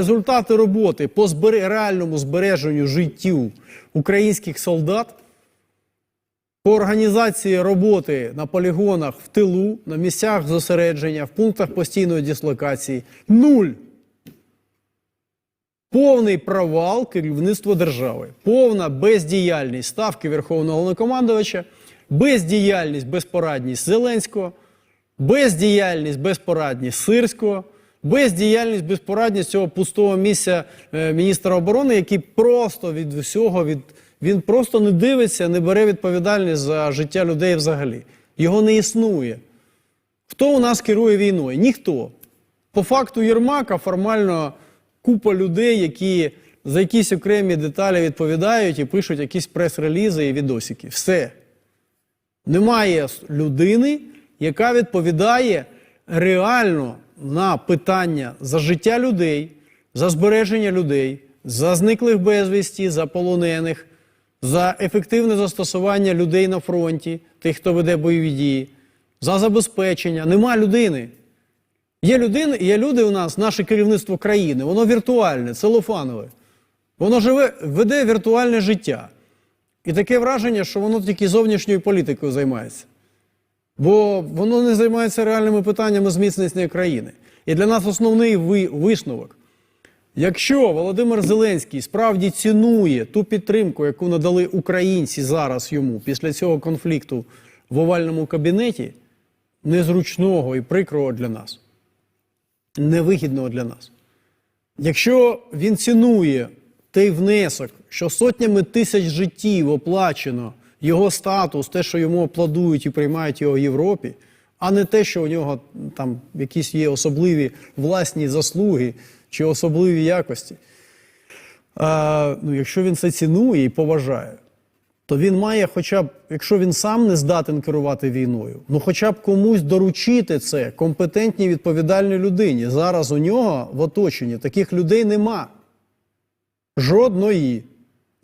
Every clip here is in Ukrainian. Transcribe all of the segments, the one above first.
Результати роботи по реальному збереженню життів українських солдат, по організації роботи на полігонах в тилу, на місцях зосередження, в пунктах постійної дислокації нуль. Повний провал керівництва держави, повна бездіяльність ставки Верховного Головнокомандувача, бездіяльність, безпорадність Зеленського, бездіяльність, безпорадність Сирського, бездіяльність, безпорадність цього пустого місця е, міністра оборони, який просто від всього від він просто не дивиться, не бере відповідальність за життя людей взагалі. Його не існує. Хто у нас керує війною? Ніхто. По факту Єрмака формально купа людей, які за якісь окремі деталі відповідають і пишуть якісь прес-релізи і відосики. Все. Немає людини, яка відповідає реально на питання за життя людей, за збереження людей, за зниклих безвісті, за полонених, за ефективне застосування людей на фронті, тих, хто веде бойові дії, за забезпечення. Нема людини. Є людини, є люди у нас, наше керівництво країни, воно віртуальне, целофанове. Воно живе, веде віртуальне життя. І таке враження, що воно тільки зовнішньою політикою займається. Бо воно не займається реальними питаннями зміцнення країни. І для нас основний висновок. Якщо Володимир Зеленський справді цінує ту підтримку, яку надали українці зараз йому після цього конфлікту в овальному кабінеті, незручного і прикрого для нас, невигідного для нас. Якщо він цінує той внесок, що сотнями тисяч життів оплачено його статус, те, що йому аплодують і приймають його в Європі, а не те, що у нього там якісь є особливі власні заслуги чи особливі якості. А, ну, якщо він це цінує і поважає, то він має, хоча б, якщо він сам не здатен керувати війною, ну хоча б комусь доручити це компетентній відповідальній людині. Зараз у нього в оточенні таких людей нема. Жодної,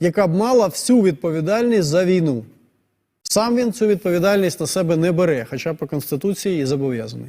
яка б мала всю відповідальність за війну. Сам він цю відповідальність на себе не бере, хоча по Конституції і зобов'язаний.